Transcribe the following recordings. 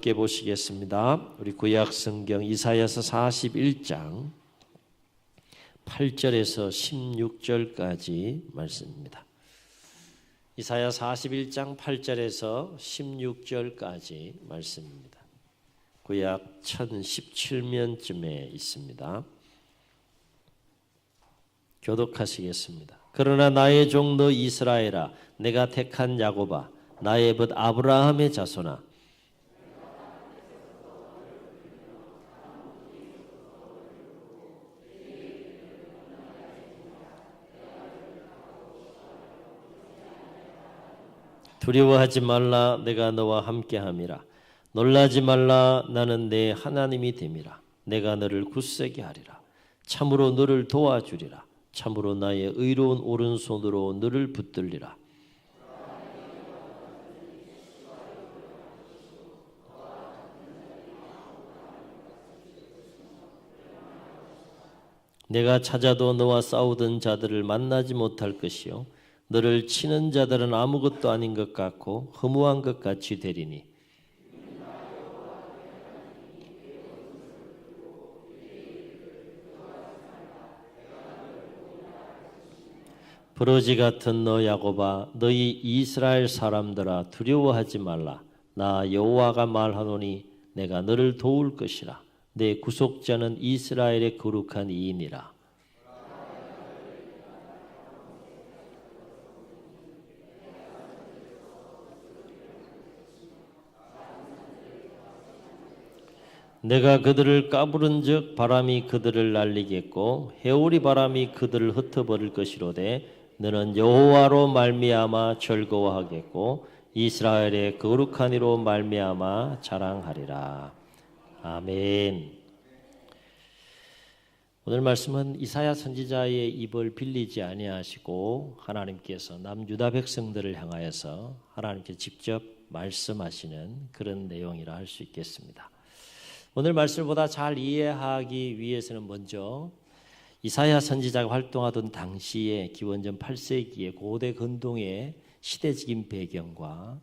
함께 보시겠습니다. 우리 구약 성경 이사야서 41장 8절에서 16절까지 말씀입니다. 이사야 41장 8절에서 16절까지 말씀입니다. 구약 1017면쯤에 있습니다. 교독하시겠습니다. 그러나 나의 종 너 이스라엘아 내가 택한 야곱아 나의 벗 아브라함의 자손아 두려워하지 말라 내가 너와 함께함이라. 놀라지 말라 나는 내 하나님이 됨이라. 내가 너를 굳세게 하리라. 참으로 너를 도와주리라. 참으로 나의 의로운 오른손으로 너를 붙들리라. 내가 찾아도 너와 싸우던 자들을 만나지 못할 것이요 너를 치는 자들은 아무것도 아닌 것 같고 허무한 것 같이 되리니. 버러지 같은 너 야곱아 너희 이스라엘 사람들아 두려워하지 말라. 나 여호와가 말하노니 내가 너를 도울 것이라. 내 구속자는 이스라엘의 거룩한 이인이라 내가 그들을 까부른즉 바람이 그들을 날리겠고 해오리 바람이 그들을 흩어버릴 것이로되 너는 여호와로 말미암아 즐거워하겠고 이스라엘의 거룩한 이로 말미암아 자랑하리라. 아멘. 오늘 말씀은 이사야 선지자의 입을 빌리지 아니하시고 하나님께서 남유다 백성들을 향하여서 하나님께 직접 말씀하시는 그런 내용이라 할 수 있겠습니다. 오늘 말씀보다 잘 이해하기 위해서는 먼저 이사야 선지자가 활동하던 당시에 기원전 8세기의 고대 근동의 시대적인 배경과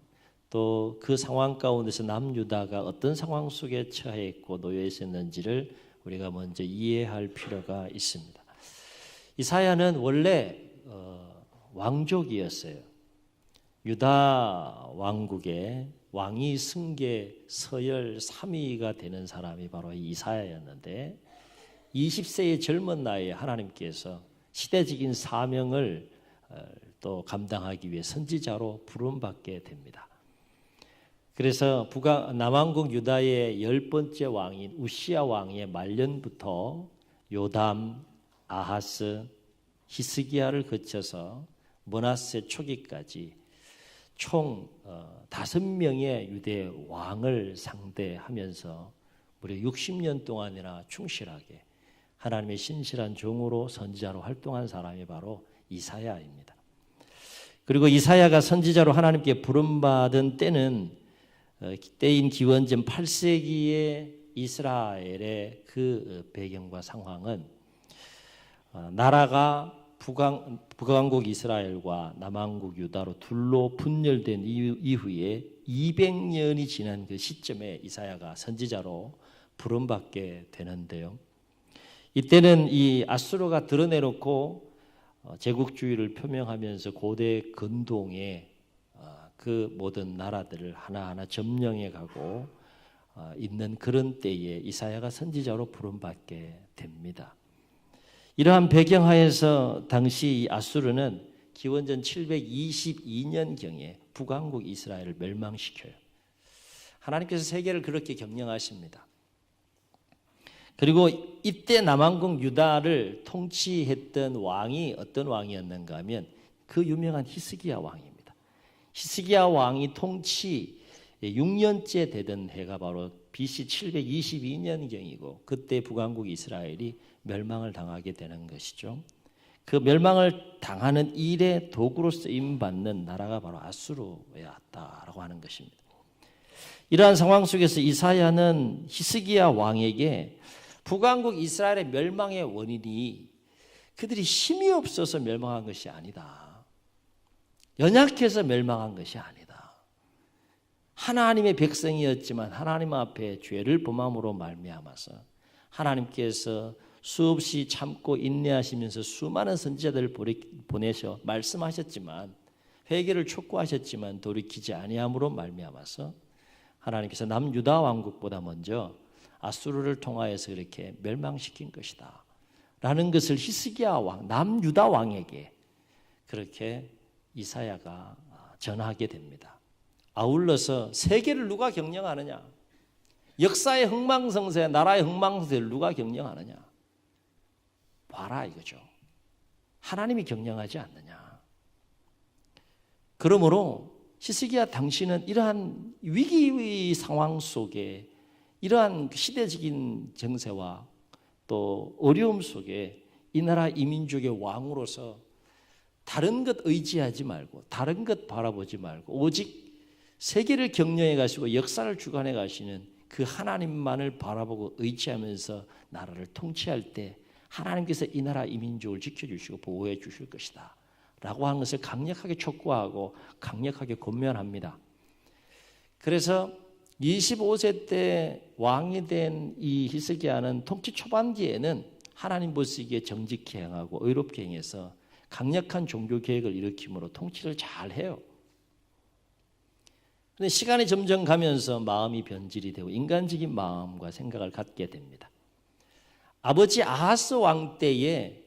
또 그 상황 가운데서 남유다가 어떤 상황 속에 처해 있고 놓여 있었는지를 우리가 먼저 이해할 필요가 있습니다. 이사야는 원래 어, 왕족이었어요. 유다 왕국의 왕위 승계 서열 3위가 되는 사람이 바로 이사야였는데 20세의 젊은 나이에 하나님께서 시대적인 사명을 어, 또 감당하기 위해 선지자로 부름받게 됩니다. 그래서 북아, 남왕국 유다의 열 번째 왕인 우시아 왕의 말년부터 요담, 아하스, 히스기야를 거쳐서 머나세 초기까지 총 어, 다섯 명의 유대 왕을 상대하면서 무려 60년 동안이나 충실하게 하나님의 신실한 종으로 선지자로 활동한 사람이 바로 이사야입니다. 그리고 이사야가 선지자로 하나님께 부름받은 때는 어, 때인 기원전 8세기의 이스라엘의 그 어, 배경과 상황은 나라가 북왕, 북왕국 이스라엘과 남왕국 유다로 둘로 분열된 이후에 200년이 지난 그 시점에 이사야가 선지자로 부름받게 되는데요. 이때는 이 아수르가 드러내놓고 어, 제국주의를 표명하면서 고대 근동의 어, 그 모든 나라들을 하나하나 점령해 가고 어, 있는 그런 때에 이사야가 선지자로 부름받게 됩니다. 이러한 배경 하에서 당시 아수르는 기원전 722년경에 북왕국 이스라엘을 멸망시켜요. 하나님께서 세계를 그렇게 경영하십니다. 그리고 이때 남왕국 유다를 통치했던 왕이 어떤 왕이었는가 하면 그 유명한 히스기야 왕입니다. 히스기야 왕이 통치 6년째 되던 해가 바로 BC 722년경이고 그때 북왕국 이스라엘이 멸망을 당하게 되는 것이죠. 그 멸망을 당하는 일의 도구로 쓰임 받는 나라가 바로 아수르였다라고 하는 것입니다. 이러한 상황 속에서 이사야는 히스기야 왕에게 북왕국 이스라엘의 멸망의 원인이 그들이 힘이 없어서 멸망한 것이 아니다. 연약해서 멸망한 것이 아니다. 하나님의 백성이었지만 하나님 앞에 죄를 범함으로 말미암아서 하나님께서 수없이 참고 인내하시면서 수많은 선지자들을 보내셔 말씀하셨지만 회개를 촉구하셨지만 돌이키지 아니함으로 말미암아서 하나님께서 남유다 왕국보다 먼저 아수르를 통하여서 이렇게 멸망시킨 것이다. 라는 것을 히스기야 왕, 남유다 왕에게 그렇게 이사야가 전하게 됩니다. 아울러서 세계를 누가 경영하느냐? 역사의 흥망성쇠, 나라의 흥망성쇠를 누가 경영하느냐? 봐라 이거죠. 하나님이 경영하지 않느냐? 그러므로 히스기야 당신은 이러한 위기의 상황 속에 이러한 시대적인 정세와 또 어려움 속에 이 나라 이민족의 왕으로서 다른 것 의지하지 말고 다른 것 바라보지 말고 오직 세계를 격려해 가시고 역사를 주관해 가시는 그 하나님만을 바라보고 의지하면서 나라를 통치할 때 하나님께서 이 나라 이민족을 지켜주시고 보호해 주실 것이다. 라고 하는 것을 강력하게 촉구하고 강력하게 권면합니다. 그래서 25세 때 왕이 된 이 히스기야는 통치 초반기에는 하나님 보시기에 정직히 행하고 의롭게 행해서 강력한 종교 계획을 일으킴으로 통치를 잘 해요. 그런데 시간이 점점 가면서 마음이 변질이 되고 인간적인 마음과 생각을 갖게 됩니다. 아버지 아하스 왕 때에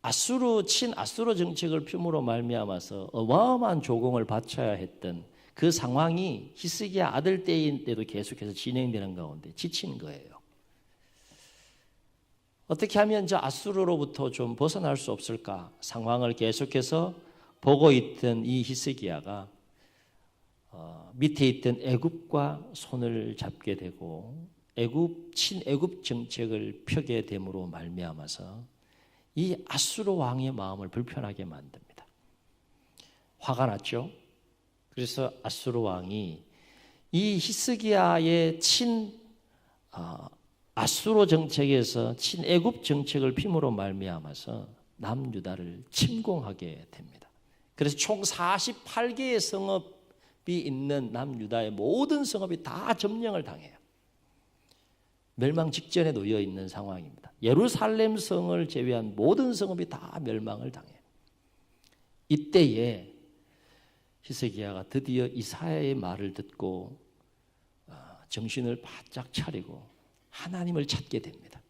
아수르 친 아수르 정책을 품으로 말미암아서 어마어마한 조공을 바쳐야 했던 그 상황이 히스기야 아들 때인데도 계속해서 진행되는 가운데 지친 거예요. 어떻게 하면 저 아수르로부터 좀 벗어날 수 없을까 상황을 계속해서 보고 있던 이 히스기야가 어, 밑에 있던 애굽과 손을 잡게 되고 애굽 친애굽 정책을 펴게 됨으로 말미암아서 이 아수르 왕의 마음을 불편하게 만듭니다. 화가 났죠. 그래서 아수르 왕이 이 히스기야의 친 어, 아수르 정책에서 친애굽 정책을 핌으로 말미암아서 남유다를 침공하게 됩니다. 그래서 총 48개의 성읍이 있는 남유다의 모든 성읍이 다 점령을 당해요. 멸망 직전에 놓여 있는 상황입니다. 예루살렘 성을 제외한 모든 성읍이 다 멸망을 당해요. 이때에 히스기야가 드디어 이사야의 말을 듣고 어, 정신을 바짝 차리고 하나님을 찾게 됩니다.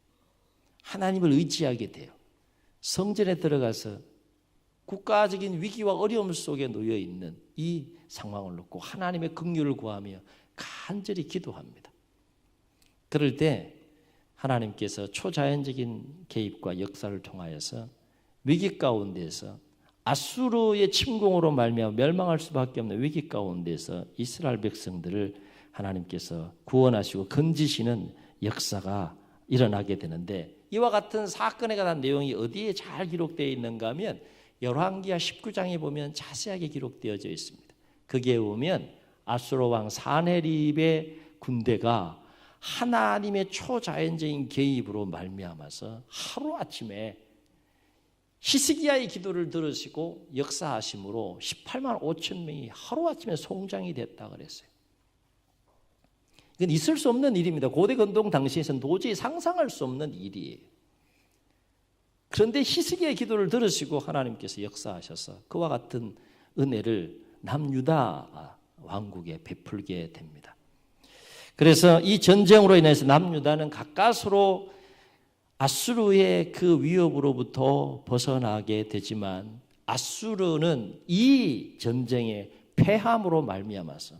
하나님을 의지하게 돼요. 성전에 들어가서 국가적인 위기와 어려움 속에 놓여 있는 이 상황을 놓고 하나님의 긍휼을 구하며 간절히 기도합니다. 그럴 때 하나님께서 초자연적인 개입과 역사를 통하여서 위기 가운데서 아수르의 침공으로 말미암아 멸망할 수밖에 없는 위기 가운데서 이스라엘 백성들을 하나님께서 구원하시고 건지시는 역사가 일어나게 되는데 이와 같은 사건에 관한 내용이 어디에 잘 기록되어 있는가 하면 열왕기하 19장에 보면 자세하게 기록되어져 있습니다. 거기에 보면 아수르 왕 사네립의 군대가 하나님의 초자연적인 개입으로 말미암아서 하루 아침에 히스기야의 기도를 들으시고 역사하심으로 18만 5천 명이 하루 아침에 송장이 됐다 그랬어요. 이건 있을 수 없는 일입니다. 고대 건동 당시에서는 도저히 상상할 수 없는 일이에요. 그런데 히스기야의 기도를 들으시고 하나님께서 역사하셔서 그와 같은 은혜를 남유다 왕국에 베풀게 됩니다. 그래서 이 전쟁으로 인해서 남유다는 가까스로 아수르의 그 위협으로부터 벗어나게 되지만 아수르는 이 전쟁의 패함으로 말미암아서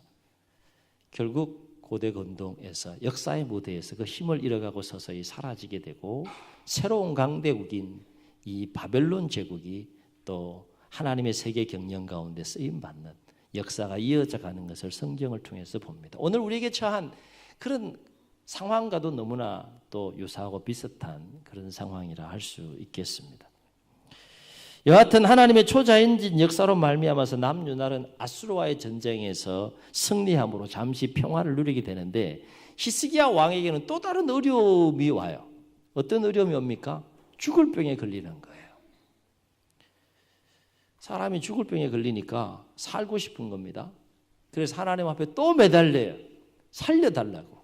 결국 고대 건동에서 역사의 무대에서 그 힘을 잃어가고 서서히 사라지게 되고 새로운 강대국인 이 바벨론 제국이 또 하나님의 세계 경영 가운데 쓰임 받는 역사가 이어져 가는 것을 성경을 통해서 봅니다. 오늘 우리에게 처한 그런 상황과도 너무나 또 유사하고 비슷한 그런 상황이라 할 수 있겠습니다. 여하튼 하나님의 초자연진 역사로 말미암아서 남유날은 아수르와의 전쟁에서 승리함으로 잠시 평화를 누리게 되는데 히스기야 왕에게는 또 다른 어려움이 와요. 어떤 어려움이 옵니까? 죽을 병에 걸리는 거예요. 사람이 죽을 병에 걸리니까 살고 싶은 겁니다. 그래서 하나님 앞에 또 매달려요. 살려달라고.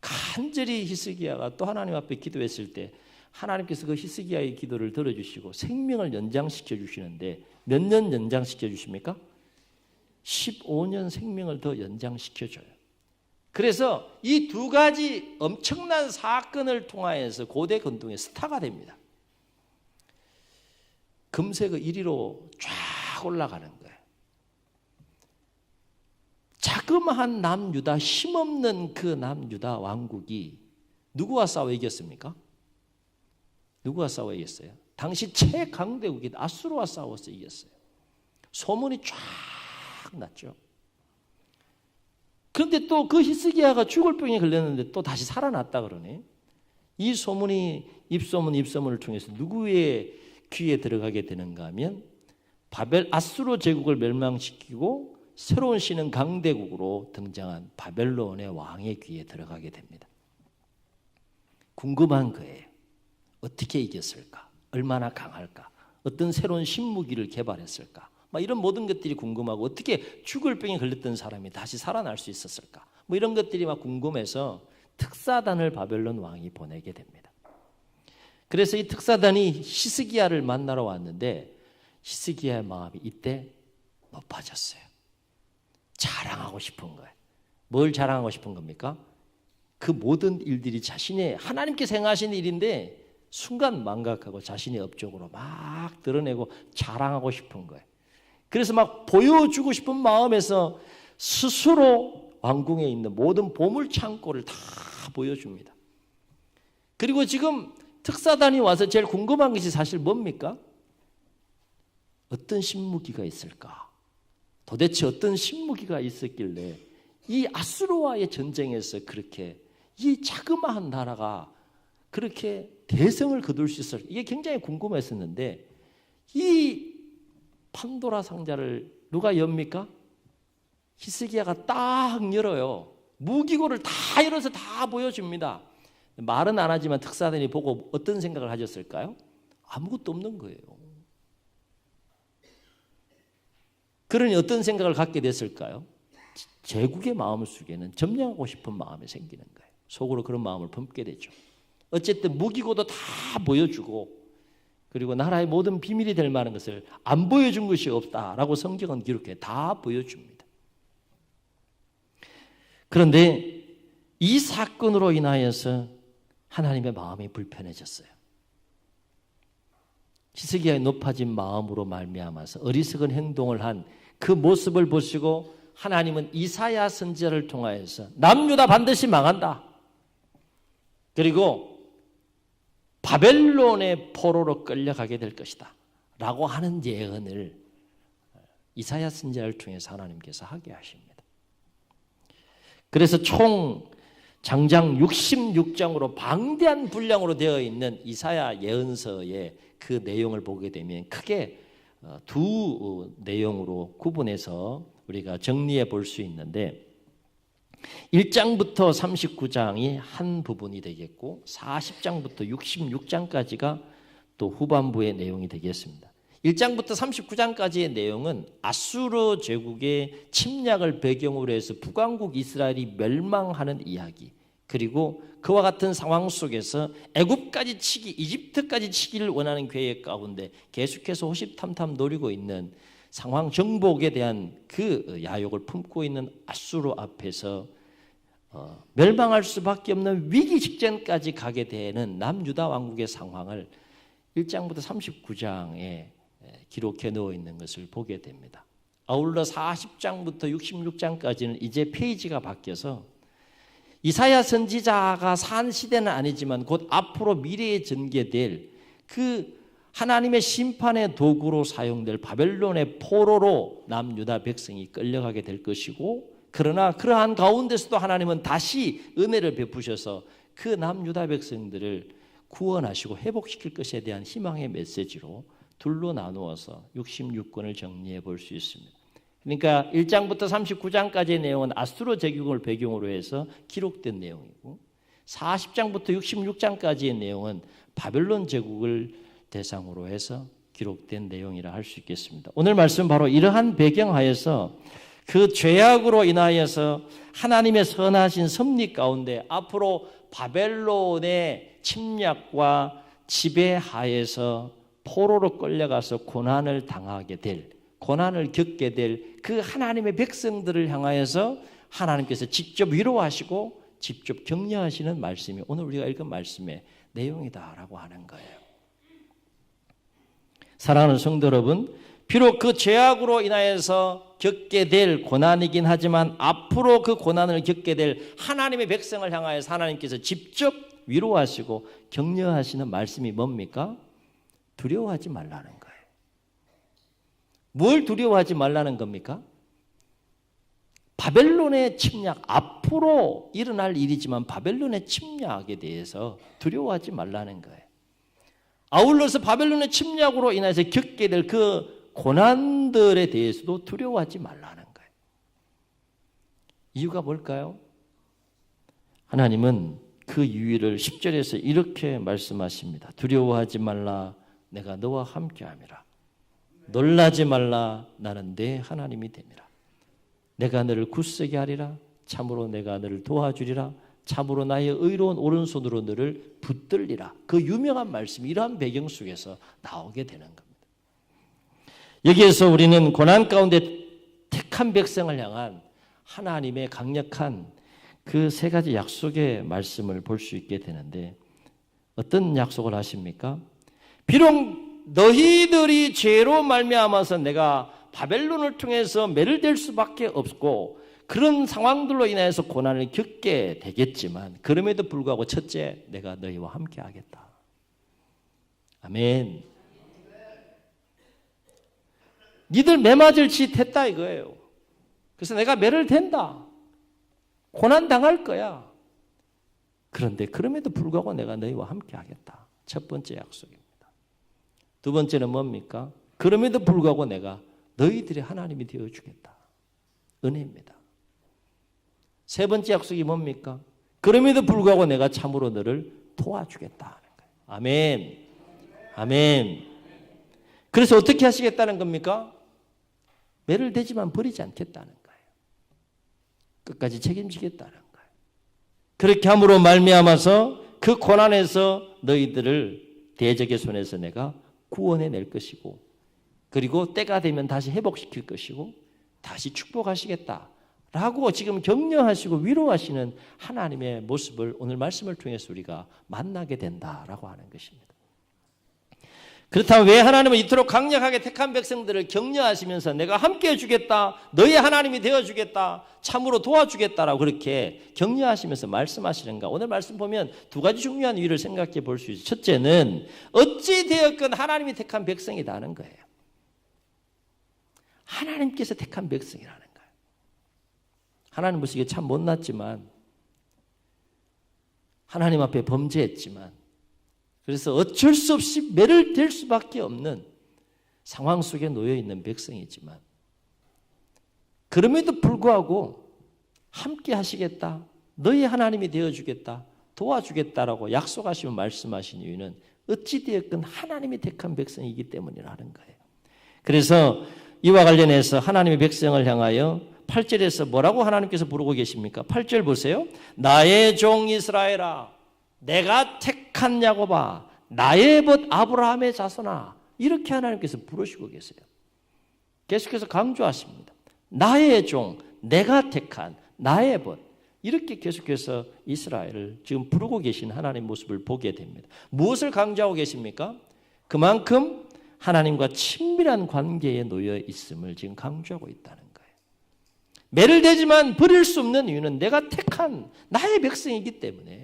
간절히 히스기야가 또 하나님 앞에 기도했을 때 하나님께서 그 히스기야의 기도를 들어주시고 생명을 연장시켜 주시는데 몇 년 연장시켜 주십니까? 15년 생명을 더 연장시켜 줘요. 그래서 이 두 가지 엄청난 사건을 통하여서 고대 건동의 스타가 됩니다. 금세가 1위로 쫙 올라가는 거예요. 자그마한 남유다 힘없는 그 남유다 왕국이 누구와 싸워 이겼습니까? 누구와 싸워 이겼어요? 당시 최강대국이 아수르와 싸워서 이겼어요. 소문이 쫙 났죠. 그런데 또 그 히스기야가 죽을 병에 걸렸는데 또 다시 살아났다 그러네. 이 소문이 입소문 입소문을 통해서 누구의 귀에 들어가게 되는가 하면 바벨 아수르 제국을 멸망시키고 새로운 신은 강대국으로 등장한 바벨론의 왕의 귀에 들어가게 됩니다. 궁금한 거예요. 어떻게 이겼을까? 얼마나 강할까? 어떤 새로운 신무기를 개발했을까? 막 이런 모든 것들이 궁금하고 어떻게 죽을 병에 걸렸던 사람이 다시 살아날 수 있었을까? 뭐 이런 것들이 막 궁금해서 특사단을 바벨론 왕이 보내게 됩니다. 그래서 이 특사단이 히스기야를 만나러 왔는데 히스기야의 마음이 이때 높아졌어요. 자랑하고 싶은 거예요. 뭘 자랑하고 싶은 겁니까? 그 모든 일들이 자신의 하나님께서 행하신 일인데 순간 망각하고 자신의 업적으로 막 드러내고 자랑하고 싶은 거예요. 그래서 막 보여주고 싶은 마음에서 스스로 왕궁에 있는 모든 보물 창고를 다 보여줍니다. 그리고 지금 특사단이 와서 제일 궁금한 것이 사실 뭡니까? 어떤 신무기가 있을까? 도대체 어떤 신무기가 있었길래 이 아수르와의 전쟁에서 그렇게 이 자그마한 나라가 그렇게 대성을 거둘 수 있을까? 이게 굉장히 궁금했었는데 이 판도라 상자를 누가 엽니까? 히스기야가 딱 열어요. 무기고를 다 열어서 다 보여줍니다. 말은 안 하지만 특사들이 보고 어떤 생각을 하셨을까요? 아무것도 없는 거예요. 그러니 어떤 생각을 갖게 됐을까요? 제국의 마음 속에는 점령하고 싶은 마음이 생기는 거예요. 속으로 그런 마음을 품게 되죠. 어쨌든 무기고도 다 보여주고 그리고 나라의 모든 비밀이 될 만한 것을 안 보여준 것이 없다라고 성경은 기록해 다 보여줍니다. 그런데 이 사건으로 인하여서 하나님의 마음이 불편해졌어요. 히스기야의 높아진 마음으로 말미암아서 어리석은 행동을 한 그 모습을 보시고 하나님은 이사야 선지자를 통하여서 남유다 반드시 망한다. 그리고 바벨론의 포로로 끌려가게 될 것이다. 라고 하는 예언을 이사야 선지자를 통해서 하나님께서 하게 하십니다. 그래서 총 장장 66장으로 방대한 분량으로 되어 있는 이사야 예언서의 그 내용을 보게 되면 크게 어, 두 내용으로 구분해서 우리가 정리해 볼 수 있는데 1장부터 39장이 한 부분이 되겠고 40장부터 66장까지가 또 후반부의 내용이 되겠습니다. 1장부터 39장까지의 내용은 아수르 제국의 침략을 배경으로 해서 북왕국 이스라엘이 멸망하는 이야기. 그리고 그와 같은 상황 속에서 애굽까지 치기, 이집트까지 치기를 원하는 계획 가운데 계속해서 호시탐탐 노리고 있는 상황 정복에 대한 그 야욕을 품고 있는 아수르 앞에서 어, 멸망할 수밖에 없는 위기 직전까지 가게 되는 남유다 왕국의 상황을 1장부터 39장에 기록해 놓어 있는 것을 보게 됩니다. 아울러 40장부터 66장까지는 이제 페이지가 바뀌어서 이사야 선지자가 산 시대는 아니지만 곧 앞으로 미래에 전개될 그 하나님의 심판의 도구로 사용될 바벨론의 포로로 남유다 백성이 끌려가게 될 것이고 그러나 그러한 가운데서도 하나님은 다시 은혜를 베푸셔서 그 남유다 백성들을 구원하시고 회복시킬 것에 대한 희망의 메시지로 둘로 나누어서 66권을 정리해 볼 수 있습니다. 그러니까 1장부터 39장까지의 내용은 아수르 제국을 배경으로 해서 기록된 내용이고 40장부터 66장까지의 내용은 바벨론 제국을 대상으로 해서 기록된 내용이라 할 수 있겠습니다. 오늘 말씀 바로 이러한 배경하에서 그 죄악으로 인하여서 하나님의 선하신 섭리 가운데 앞으로 바벨론의 침략과 지배하에서 포로로 끌려가서 고난을 당하게 될 고난을 겪게 될 그 하나님의 백성들을 향하여서 하나님께서 직접 위로하시고 직접 격려하시는 말씀이 오늘 우리가 읽은 말씀의 내용이다라고 하는 거예요. 사랑하는 성도 여러분, 비록 그 죄악으로 인하여서 겪게 될 고난이긴 하지만 앞으로 그 고난을 겪게 될 하나님의 백성을 향하여서 하나님께서 직접 위로하시고 격려하시는 말씀이 뭡니까? 두려워하지 말라는 거예요. 뭘 두려워하지 말라는 겁니까? 바벨론의 침략, 앞으로 일어날 일이지만 바벨론의 침략에 대해서 두려워하지 말라는 거예요. 아울러서 바벨론의 침략으로 인해서 겪게 될 그 고난들에 대해서도 두려워하지 말라는 거예요. 이유가 뭘까요? 하나님은 그 이유를 10절에서 이렇게 말씀하십니다. 두려워하지 말라 내가 너와 함께함이라. 놀라지 말라 나는 내 하나님이 됨이라. 내가 너를 굳세게 하리라. 참으로 내가 너를 도와주리라. 참으로 나의 의로운 오른손으로 너를 붙들리라. 그 유명한 말씀이 이러한 배경 속에서 나오게 되는 겁니다. 여기에서 우리는 고난 가운데 택한 백성을 향한 하나님의 강력한 그 세 가지 약속의 말씀을 볼 수 있게 되는데 어떤 약속을 하십니까? 비록 너희들이 죄로 말미암아서 내가 바벨론을 통해서 매를 댈 수밖에 없고 그런 상황들로 인해서 고난을 겪게 되겠지만 그럼에도 불구하고 첫째 내가 너희와 함께 하겠다. 아멘. 니들 매맞을 짓 했다 이거예요. 그래서 내가 매를 댄다. 고난 당할 거야. 그런데 그럼에도 불구하고 내가 너희와 함께 하겠다. 첫 번째 약속입니다. 두 번째는 뭡니까? 그럼에도 불구하고 내가 너희들의 하나님이 되어 주겠다. 은혜입니다. 세 번째 약속이 뭡니까? 그럼에도 불구하고 내가 참으로 너를 도와주겠다 하는 거예요. 아멘. 아멘. 그래서 어떻게 하시겠다는 겁니까? 매를 대지만 버리지 않겠다는 거예요. 끝까지 책임지겠다는 거예요. 그렇게 함으로 말미암아서 그 고난에서 너희들을 대적의 손에서 내가 구원해 낼 것이고 그리고 때가 되면 다시 회복시킬 것이고 다시 축복하시겠다. 라고 지금 격려하시고 위로하시는 하나님의 모습을 오늘 말씀을 통해서 우리가 만나게 된다라고 하는 것입니다. 그렇다면 왜 하나님은 이토록 강력하게 택한 백성들을 격려하시면서 내가 함께 해주겠다, 너희 하나님이 되어주겠다, 참으로 도와주겠다라고 그렇게 격려하시면서 말씀하시는가? 오늘 말씀 보면 두 가지 중요한 이유를 생각해 볼 수 있어요. 첫째는 어찌 되었건 하나님이 택한 백성이라는 거예요. 하나님께서 택한 백성이라는 거예요. 하나님 보시기에 참 못났지만 하나님 앞에 범죄했지만 그래서 어쩔 수 없이 매를 댈 수밖에 없는 상황 속에 놓여 있는 백성이지만 그럼에도 불구하고 함께 하시겠다. 너희 하나님이 되어 주겠다. 도와주겠다라고 약속하시며 말씀하신 이유는 어찌 되었건 하나님이 택한 백성이기 때문이라는 거예요. 그래서 이와 관련해서 하나님의 백성을 향하여 8절에서 뭐라고 하나님께서 부르고 계십니까? 8절 보세요. 나의 종 이스라엘아 내가 택한 야곱아 나의 벗 아브라함의 자손아 이렇게 하나님께서 부르시고 계세요. 계속해서 강조하십니다. 나의 종 내가 택한 나의 벗 이렇게 계속해서 이스라엘을 지금 부르고 계신 하나님 모습을 보게 됩니다. 무엇을 강조하고 계십니까? 그만큼 하나님과 친밀한 관계에 놓여 있음을 지금 강조하고 있다는 거예요. 매를 대지만 버릴 수 없는 이유는 내가 택한 나의 백성이기 때문에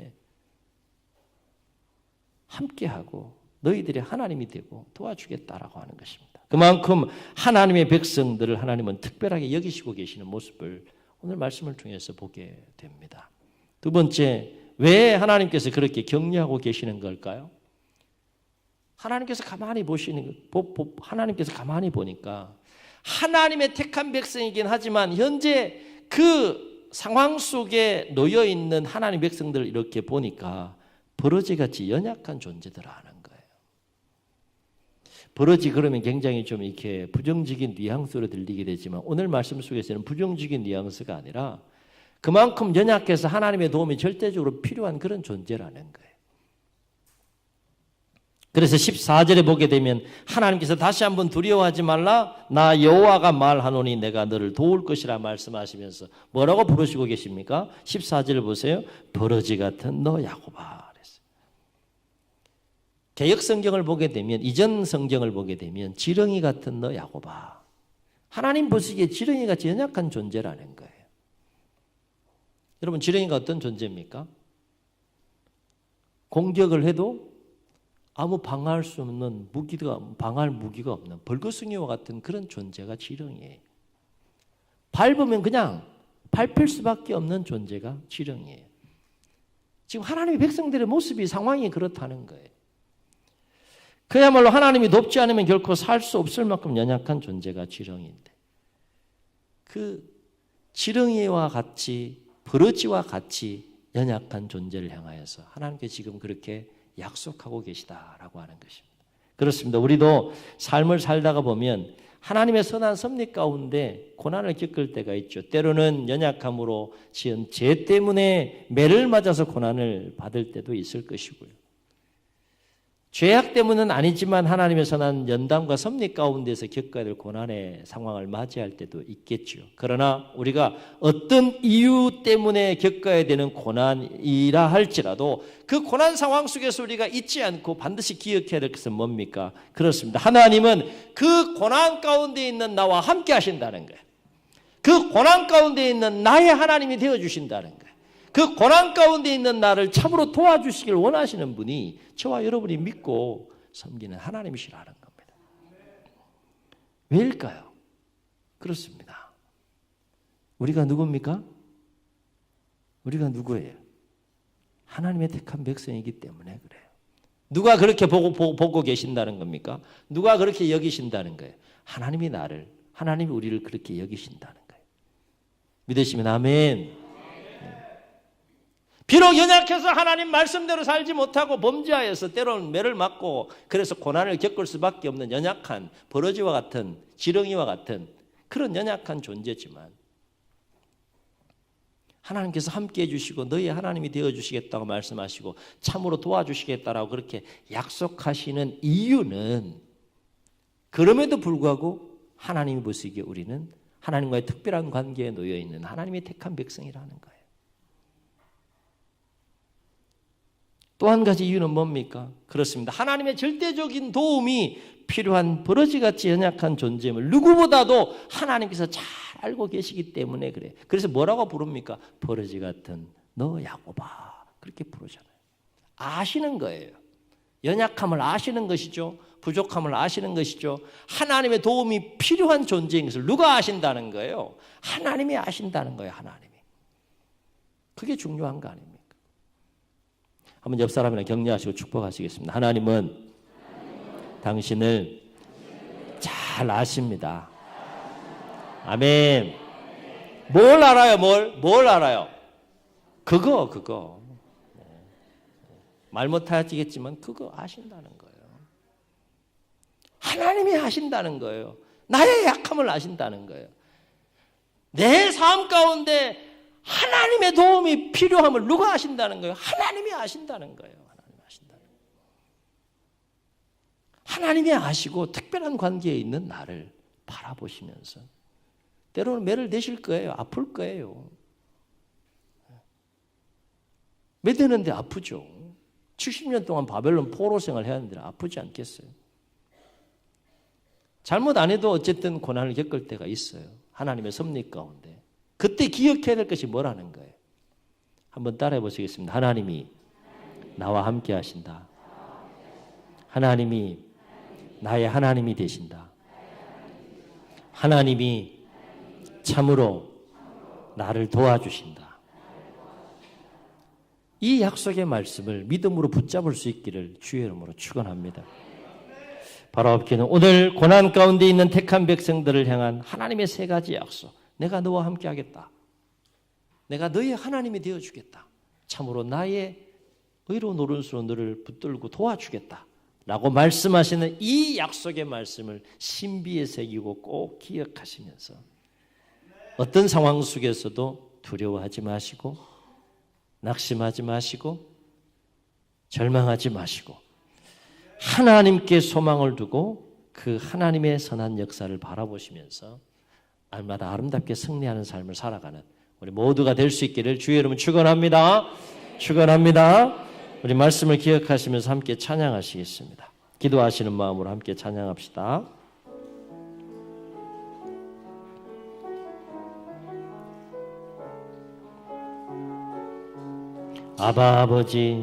함께하고 너희들이 하나님이 되고 도와주겠다라고 하는 것입니다. 그만큼 하나님의 백성들을 하나님은 특별하게 여기시고 계시는 모습을 오늘 말씀을 통해서 보게 됩니다. 두 번째, 왜 하나님께서 그렇게 격려하고 계시는 걸까요? 하나님께서 가만히 보시는 하나님께서 가만히 보니까 하나님의 택한 백성이긴 하지만 현재 그 상황 속에 놓여 있는 하나님 백성들을 이렇게 보니까 버러지 같이 연약한 존재들 하는 거예요. 버러지 그러면 굉장히 좀 이렇게 부정적인 뉘앙스로 들리게 되지만 오늘 말씀 속에서는 부정적인 뉘앙스가 아니라 그만큼 연약해서 하나님의 도움이 절대적으로 필요한 그런 존재라는 거예요. 그래서 14절에 보게 되면 하나님께서 다시 한번 두려워하지 말라 나 여호와가 말하노니 내가 너를 도울 것이라 말씀하시면서 뭐라고 부르시고 계십니까? 14절 보세요. 버러지 같은 너 그랬어요. 개혁 성경을 보게 되면 이전 성경을 보게 되면 지렁이 같은 너 야곱아. 하나님 보시기에 지렁이 같이 연약한 존재라는 거예요. 여러분 지렁이가 어떤 존재입니까? 공격을 해도 아무 방어할 수 없는 무기가 방어할 무기가 없는 벌거숭이와 같은 그런 존재가 지렁이에요. 밟으면 그냥 밟힐 수밖에 없는 존재가 지렁이에요. 지금 하나님의 백성들의 모습이 상황이 그렇다는 거예요. 그야말로 하나님이 돕지 않으면 결코 살 수 없을 만큼 연약한 존재가 지렁이인데 그 지렁이와 같이 버러지와 같이 연약한 존재를 향하여서 하나님께 지금 그렇게 약속하고 계시다라고 하는 것입니다. 그렇습니다. 우리도 삶을 살다가 보면 하나님의 선한 섭리 가운데 고난을 겪을 때가 있죠. 때로는 연약함으로 지은 죄 때문에 매를 맞아서 고난을 받을 때도 있을 것이고요. 죄악 때문은 아니지만 하나님의 선한 연담과 섭리 가운데서 겪어야 될 고난의 상황을 맞이할 때도 있겠죠. 그러나 우리가 어떤 이유 때문에 겪어야 되는 고난이라 할지라도 그 고난 상황 속에서 우리가 잊지 않고 반드시 기억해야 될 것은 뭡니까? 그렇습니다. 하나님은 그 고난 가운데 있는 나와 함께 하신다는 거예요. 그 고난 가운데 있는 나의 하나님이 되어 주신다는 거예요. 그 고난 가운데 있는 나를 참으로 도와주시길 원하시는 분이 저와 여러분이 믿고 섬기는 하나님이시라는 겁니다. 왜일까요? 그렇습니다. 우리가 누굽니까? 우리가 누구예요? 하나님의 택한 백성이기 때문에 그래요. 누가 그렇게 보고, 보고, 계신다는 겁니까? 누가 그렇게 여기신다는 거예요? 하나님이 나를, 하나님이 우리를 그렇게 여기신다는 거예요. 믿으시면 아멘. 비록 연약해서 하나님 말씀대로 살지 못하고 범죄하여서 때로는 매를 맞고 그래서 고난을 겪을 수밖에 없는 연약한 버러지와 같은 지렁이와 같은 그런 연약한 존재지만 하나님께서 함께 해주시고 너희 하나님이 되어주시겠다고 말씀하시고 참으로 도와주시겠다라고 그렇게 약속하시는 이유는 그럼에도 불구하고 하나님이 보시기에 우리는 하나님과의 특별한 관계에 놓여 있는 하나님의 택한 백성이라는 거예요. 또 한 가지 이유는 뭡니까? 그렇습니다. 하나님의 절대적인 도움이 필요한 버러지같이 연약한 존재임을 누구보다도 하나님께서 잘 알고 계시기 때문에 그래. 그래서 뭐라고 부릅니까? 버러지 같은 너 야곱아. 그렇게 부르잖아요. 아시는 거예요. 연약함을 아시는 것이죠. 부족함을 아시는 것이죠. 하나님의 도움이 필요한 존재인 것을 누가 아신다는 거예요? 하나님이 아신다는 거예요, 하나님이. 그게 중요한 거 아닙니까? 한번 옆 사람이랑 격려하시고 축복하시겠습니다. 하나님은 당신을 잘 아십니다. 아멘. 뭘 알아요? 뭘? 뭘 알아요? 그거, 그거. 말 못하시겠지만 그거 아신다는 거예요. 하나님이 아신다는 거예요. 나의 약함을 아신다는 거예요. 내 삶 가운데 하나님의 도움이 필요함을 누가 아신다는 거예요? 하나님이 아신다는 거예요. 하나님 아신다는. 하나님이 아시고 특별한 관계에 있는 나를 바라보시면서 때로는 매를 내실 거예요. 아플 거예요. 매대는데 아프죠. 70년 동안 바벨론 포로 생활 해야 하는데 아프지 않겠어요? 잘못 안 해도 어쨌든 고난을 겪을 때가 있어요. 하나님의 섭리 가운데. 그때 기억해야 될 것이 뭐라는 거예요? 한번 따라해 보시겠습니다. 하나님이 나와 함께 하신다. 하나님이 나의 하나님이 되신다. 하나님이 참으로 나를 도와주신다. 이 약속의 말씀을 믿음으로 붙잡을 수 있기를 주의 이름으로 축원합니다. 바로 앞에는 오늘 고난 가운데 있는 택한 백성들을 향한 하나님의 세 가지 약속. 내가 너와 함께 하겠다. 내가 너의 하나님이 되어 주겠다. 참으로 나의 의로운 오른수로 너를 붙들고 도와주겠다. 라고 말씀하시는 이 약속의 말씀을 신비에 새기고 꼭 기억하시면서 어떤 상황 속에서도 두려워하지 마시고 낙심하지 마시고 절망하지 마시고 하나님께 소망을 두고 그 하나님의 선한 역사를 바라보시면서 날마다 아름답게 승리하는 삶을 살아가는 우리 모두가 될 수 있기를 주의 이름은 축원합니다. 축원합니다. 우리 말씀을 기억하시면서 함께 찬양하시겠습니다. 기도하시는 마음으로 함께 찬양합시다. 아바 아버지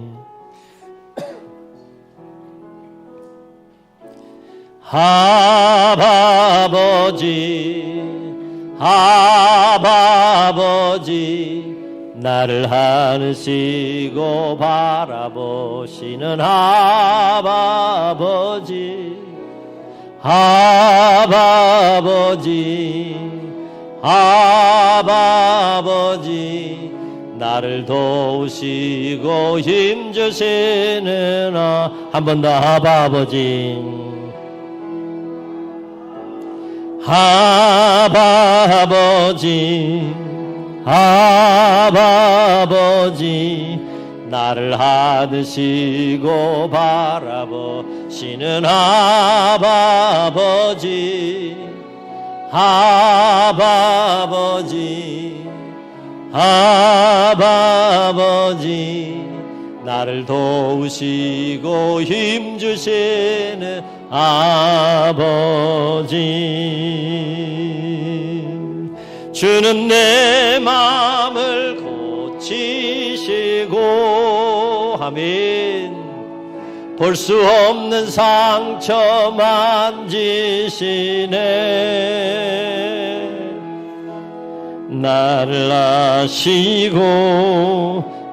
아바 아버지 아버지 나를 하늘시고 바라보시는 아버지. 아버지 아버지 나를 도우시고 힘주시는 아, 한번 더 아버지 아버지 아버지 나를 하드시고 바라보시는 아버지 아버지 아버지 나를 도우시고 힘주시는 아버지 주는 내 마음을 고치시고 아멘. 볼 수 없는 상처 만지시네. 나를 아시고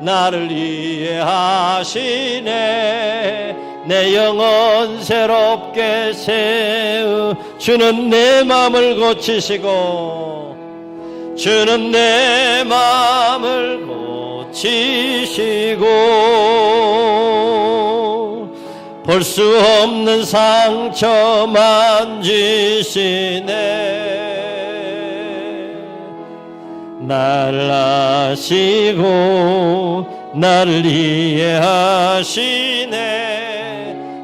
나를 이해하시네 내 영혼 새롭게 세우. 주는 내 마음을 고치시고 주는 내 마음을 고치시고 볼 수 없는 상처 만지시네. 나를 아시고 나를 이해하시네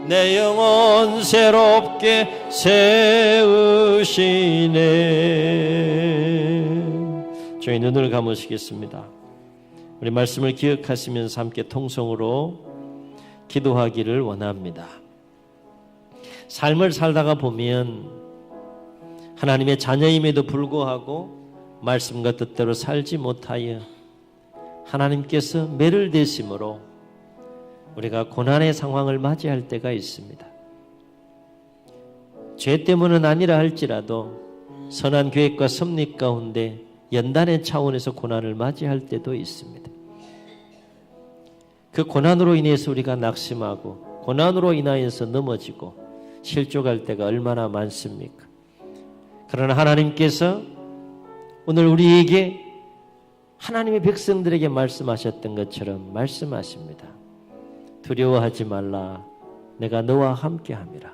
내 영혼 새롭게 세우시네. 저희 눈을 감으시겠습니다. 우리 말씀을 기억하시면서 함께 통성으로 기도하기를 원합니다. 삶을 살다가 보면 하나님의 자녀임에도 불구하고 말씀과 뜻대로 살지 못하여 하나님께서 매를 대심으로 우리가 고난의 상황을 맞이할 때가 있습니다. 죄 때문은 아니라 할지라도 선한 계획과 섭리 가운데 연단의 차원에서 고난을 맞이할 때도 있습니다. 그 고난으로 인해서 우리가 낙심하고 고난으로 인하여서 넘어지고 실족할 때가 얼마나 많습니까? 그러나 하나님께서 오늘 우리에게 하나님의 백성들에게 말씀하셨던 것처럼 말씀하십니다. 두려워하지 말라. 내가 너와 함께 함이라.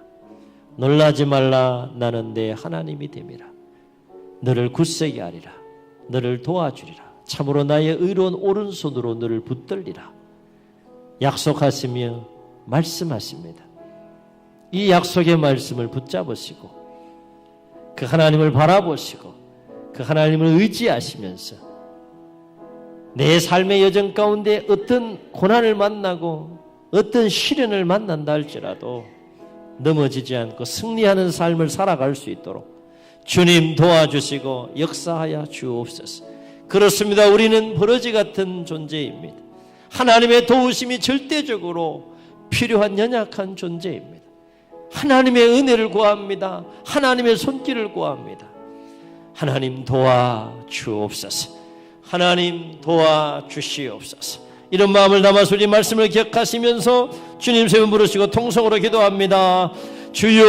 놀라지 말라. 나는 내 하나님이 됨이라. 너를 굳세게 하리라. 너를 도와주리라. 참으로 나의 의로운 오른손으로 너를 붙들리라. 약속하시며 말씀하십니다. 이 약속의 말씀을 붙잡으시고 그 하나님을 바라보시고 그 하나님을 의지하시면서 내 삶의 여정 가운데 어떤 고난을 만나고 어떤 시련을 만난다 할지라도 넘어지지 않고 승리하는 삶을 살아갈 수 있도록 주님 도와주시고 역사하여 주옵소서. 그렇습니다. 우리는 버러지 같은 존재입니다. 하나님의 도우심이 절대적으로 필요한 연약한 존재입니다. 하나님의 은혜를 구합니다. 하나님의 손길을 구합니다. 하나님 도와 주옵소서. 하나님 도와 주시옵소서. 이런 마음을 담아서 우리 말씀을 기억하시면서 주님 세분 부르시고 통성으로 기도합니다. 주여